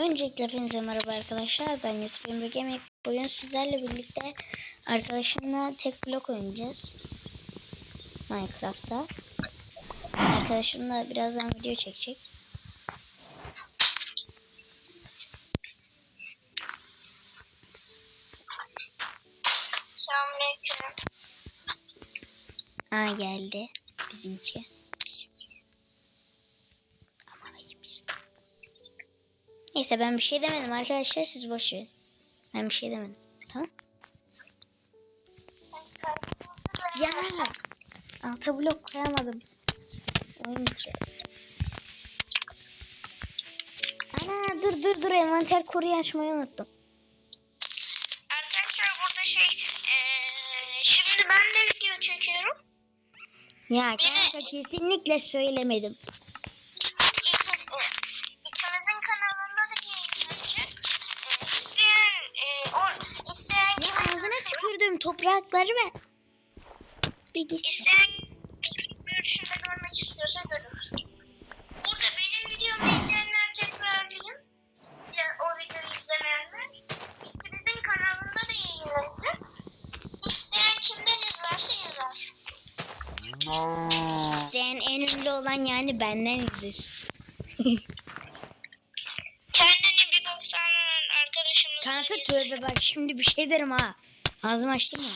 Öncelikle hepinize merhaba arkadaşlar. Ben Yusuf Emre Yemek. Bugün sizlerle birlikte arkadaşımla tek blok oynayacağız. Minecraft'ta. Arkadaşımla birazdan video çekecek. Selamünaleyküm. Aa geldi bizimki. Neyse ben bir şey demedim arkadaşlar siz boş verin. Ben bir şey demedim. Tamam. Ya alta blok koyamadım. Oyun içi. Ana dur dur dur envanter koruyu açmayı unuttum. Arkadaşlar burada şey eee, şimdi ben de video çekiyorum. Ya kanka kesinlikle söylemedim. Toprakları ver. Bir git. isteyen görüşünde görmek istiyorsa görür. Burada benim videomu izleyenler tekrarlayayım. Ya o videoyu izlemeyenler. İkimizin kanalında da yayınlanacak. İsteyen kimden izlerse izler. Sen en ünlü olan yani benden izlesin. Kendini bir baksan arkadaşımız. Kanka tövbe bak şimdi bir şey derim ha. Ağzımı açtım ya.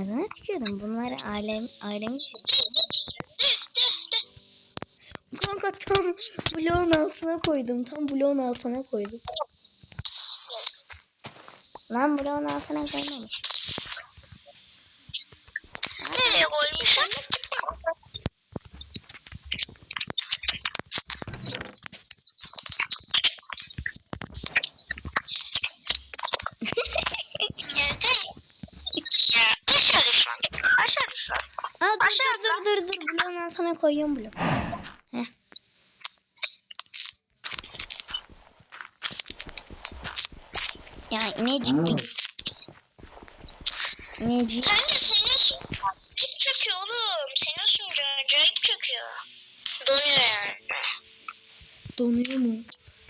Ağzına tükürdüm. Bunlar alem, alemi Kanka tam bloğun altına koydum. Tam bloğun altına koydum. Lan bloğun altına koymamış. Nereye koymuşum? ya aşağı düş lan. Aşağı düş lan. Aa dur Aşağı dur dur dur dur. Altına koyuyorum bloğu. Heh. Ya Necip git. Necip. Kanka senin su acayip çöküyor oğlum. Senin suyun acayip çöküyor. Donuyor yani. Donuyor mu?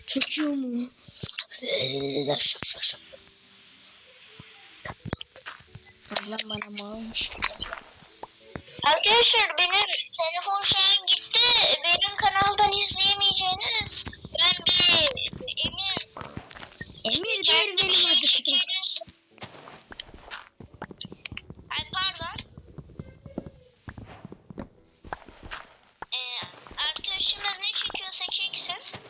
Çöküyor mu? Şak şak şak. Ablam bana malmış. Arkadaşlar benim telefon şu an gitti. Benim kanaldan izleyemeyeceğiniz ben bir Emir Emir bir benim şey adım. çekebilirsin. Ay pardon. Ee, arkadaşımız ne çekiyorsa çeksin.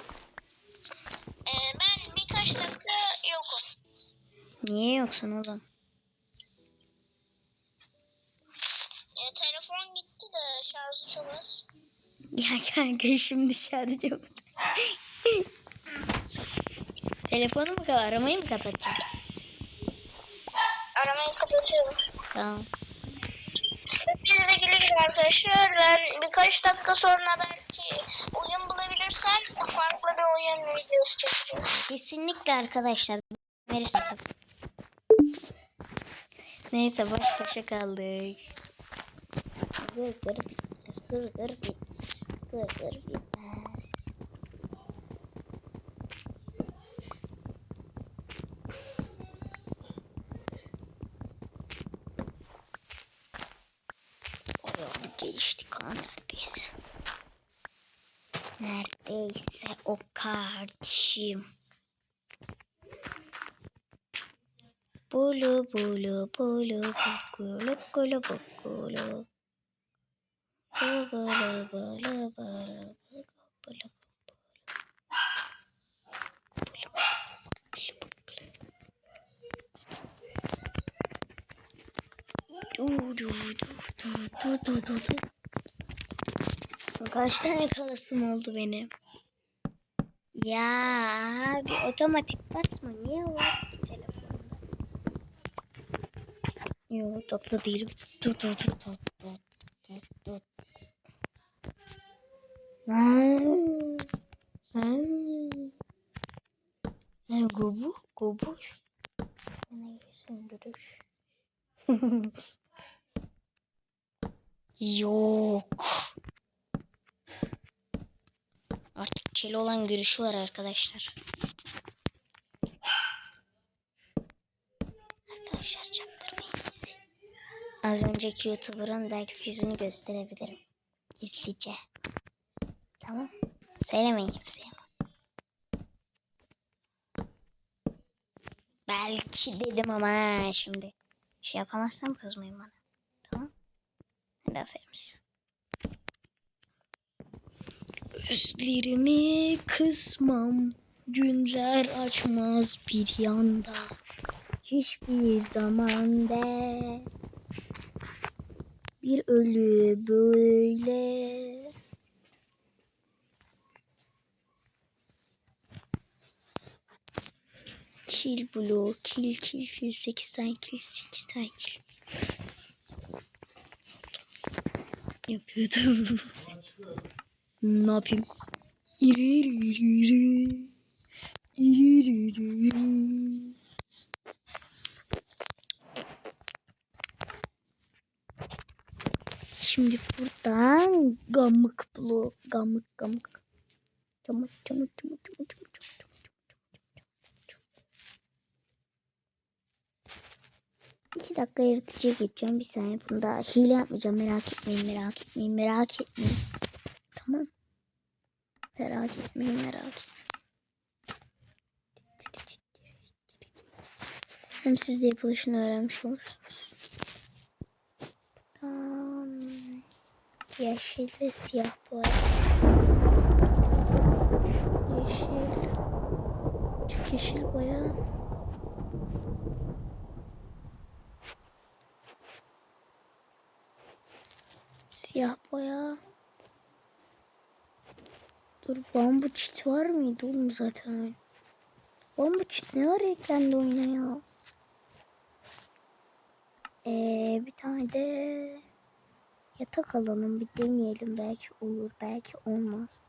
Ee, ben birkaç dakika yokum. Niye yoksun oğlum? Kanka şimdi şarj yok. Telefonu mu kapat? Aramayı mı kapatacağım? Aramayı kapatıyorum. Tamam. Hepinize güle güle arkadaşlar. Ben birkaç dakika sonra belki oyun bulabilirsem farklı bir oyun videosu çekeceğim. Kesinlikle arkadaşlar. Verirsin. Neyse baş başa kaldık. Gır gır bitmez, gır bitmez. Evet, geçtik ha neredeyse. Neredeyse o kardeşim. Bulu bulu bulu. Bulu bulu bulu bulu Du du du du. Kaç tane kalasım oldu benim? Ya abi otomatik basma niye var ki telefonda? Yo tatlı değilim. Tut tut tut tut tut tut tut. Ha. Ha. Gobu, gobu. Bana söndürür. Yok. Artık keli olan görüşü var arkadaşlar. Arkadaşlar çaktırmayın bizi. Az önceki YouTuber'ın belki yüzünü gösterebilirim. Gizlice. Tamam. Söylemeyin kimseye. Belki dedim ama şimdi. Şey yapamazsam kızmayın bana. Tamam. Hadi aferin size. Kısmam. Günler açmaz bir yanda. Hiçbir zaman de bir ölü böyle. Kill blue, kill kill kill 8 tane kill 8 tane kill. Yapıyordum. ne yapayım? İri iri iri iri. İri iri iri iri. Şimdi buradan gamık blok, gamık gamık. Çamur çamur çamur çamur 2 dakika yaratıcıya geçeceğim. Bir saniye bunda hile yapmayacağım. Merak etmeyin, merak etmeyin, merak etmeyin. Tamam. Merak etmeyin, merak etmeyin. Hem siz de yapılışını öğrenmiş olursunuz. Tamam. Yeşil şey ve siyah bu arada. Yeşil. Çok yeşil boya. Siyah boya. Dur bambu çit var mıydı oğlum zaten öyle. Bambu çit ne ara eklendi oyuna ya? Ee, bir tane de yatak alalım bir deneyelim belki olur belki olmaz.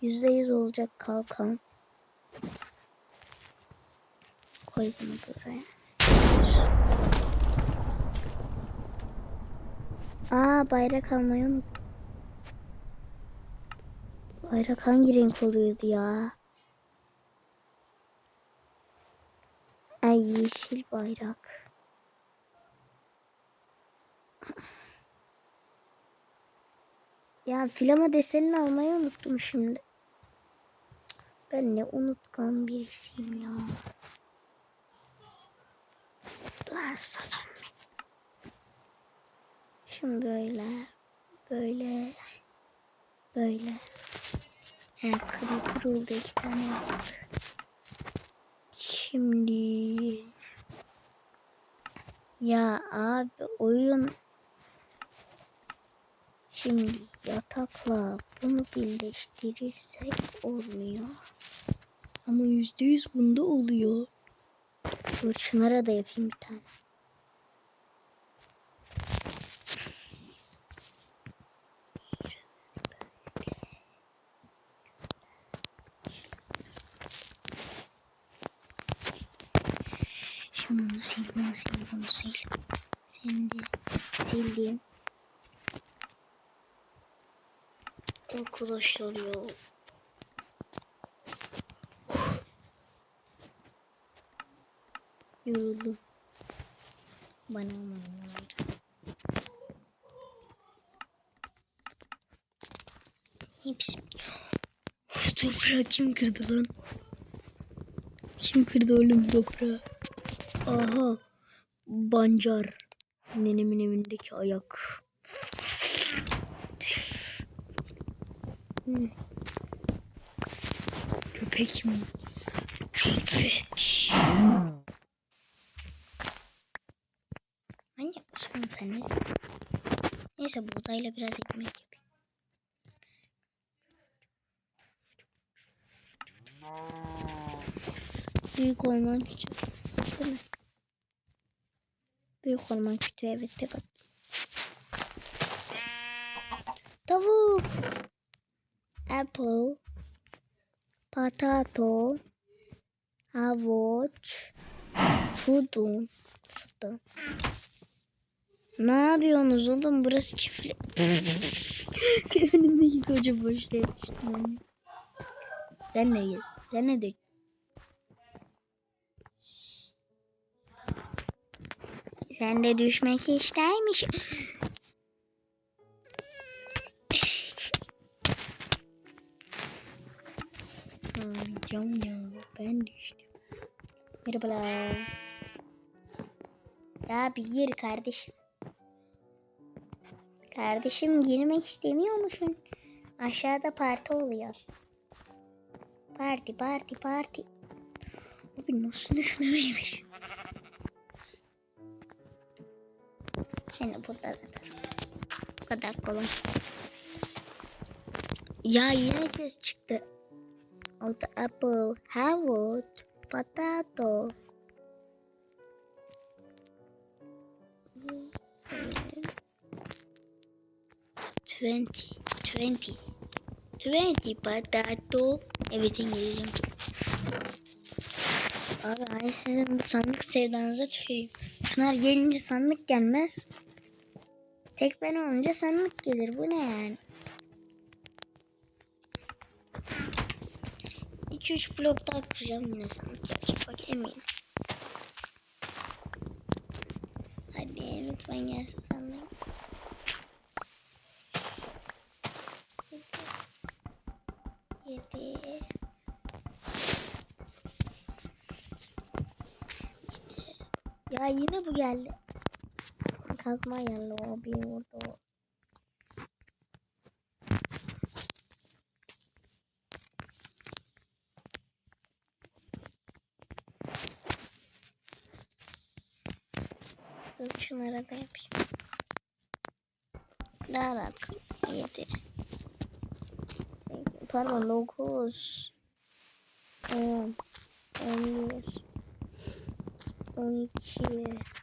Yüzde yüz olacak kalkan. Koy bunu buraya. Aa bayrak almayı unuttum. Bayrak hangi renk oluyordu ya? Ay yeşil bayrak. Ya filama desenini almayı unuttum şimdi. Ben ne unutkan birisiyim ya. Lan satan. Şimdi böyle. Böyle. Böyle. He kırı kırıldı iki tane yaptık. Şimdi. Ya abi oyun Şimdi yatakla bunu birleştirirsek olmuyor. Ama yüzde yüz bunda oluyor. Dur şunlara da yapayım bir tane. Şimdi bunu sil, bunu sil, bunu sil. Şimdi sildim. Arkadaşlar ya. Yoruldum. Bana olmadı. Hepsi. Toprağı kim kırdı lan? Kim kırdı oğlum toprağı? Aha. Bancar. Nenemin evindeki ayak. Köpek mi? Köpek. Manyak mısın sen ne? Neyse buğdayla biraz ekmek yapayım. Büyük orman küçük. Büyük orman kütüğü evet tek at. Tavuk. Apple. Potato. Havuç. Fudun. Fudun. Ne yapıyorsunuz oğlum? Burası çiftlik. Önümdeki koca boşluğa düştüm. Sen ne Sen ne de Sen de düşmek istermiş. Ağlayacağım ya. Ben düştüm. Merhabalar. Ya bir gir kardeşim. Kardeşim girmek istemiyor musun? Aşağıda parti oluyor. Parti parti parti. Abi nasıl düşmemeymiş? Seni burada atarım. Bu kadar kolay. Ya yine ses çıktı. Altı apple, havut, potato. Twenty, twenty, twenty potato. Evet İngilizcem. Abi ay sizin sandık sevdanıza tüküreyim. Çınar gelince sandık gelmez. Tek ben olunca sandık gelir. Bu ne yani? 2-3 blok daha kıracağım yine sandık gelecek. Bak eminim. Hadi lütfen gelsin sandık. Yedi. Ya yine bu geldi kazma yellow build. Dur şunlara da yapayım. Daha rahat. 7. Pardon 9. 10. 11. 12.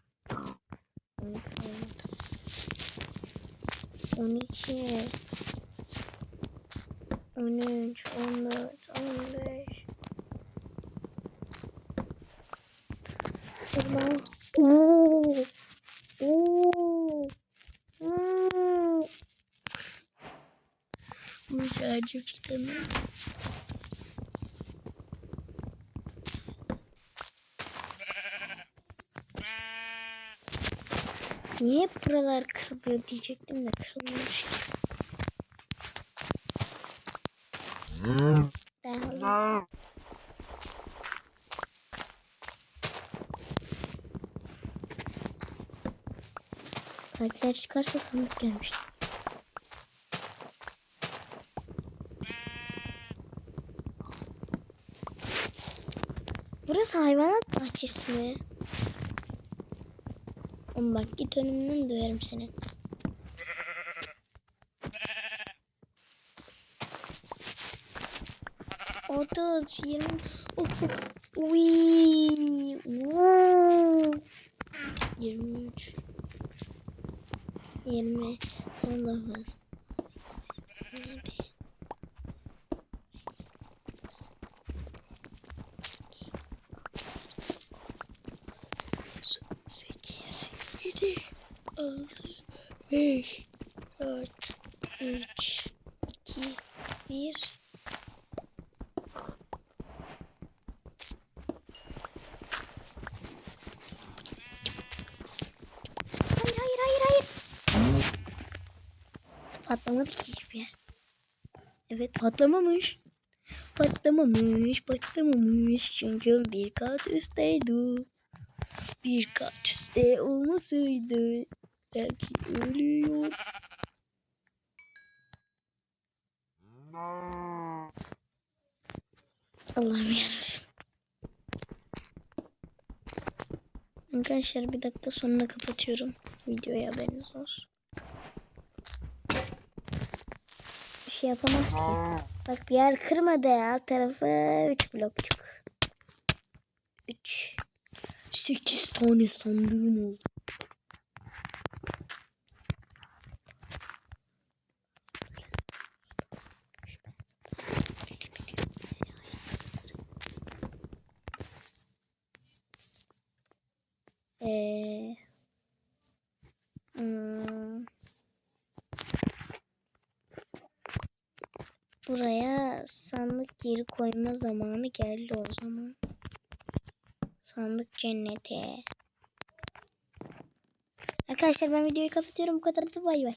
12 13 14 15 Buradan Oo. Oo. Oo. Bu acı fidanı. Niye buralar kırılıyor diyecektim de kırılmış. Daha Kalpler çıkarsa sandık gelmişti. Burası hayvanat bahçesi mi? Oğlum bak git önümden döverim seni. Otuz, yirmi, otuz, uy, vuu. Yirmi üç, yirmi, on dokuz, yedi, sekiz, yedi, altı, beş, dört, üç, iki, bir. Hayır hayır hayır hayır. Patlamadı ki hiçbir. Evet patlamamış. Patlamamış patlamamış çünkü bir kat üstteydi. Bir kat üstte olmasaydı belki ölüyor. Allah'ım yarabbim. Arkadaşlar bir dakika sonunda kapatıyorum. Videoyu haberiniz olsun. Bir şey yapamaz ki. Bak bir yer kırmadı. Alt tarafı 3 blokçuk. 3 8 tane sandığım oldu. Buraya sandık geri koyma zamanı geldi o zaman. Sandık cennete. Arkadaşlar ben videoyu kapatıyorum. Bu kadar da bay bay.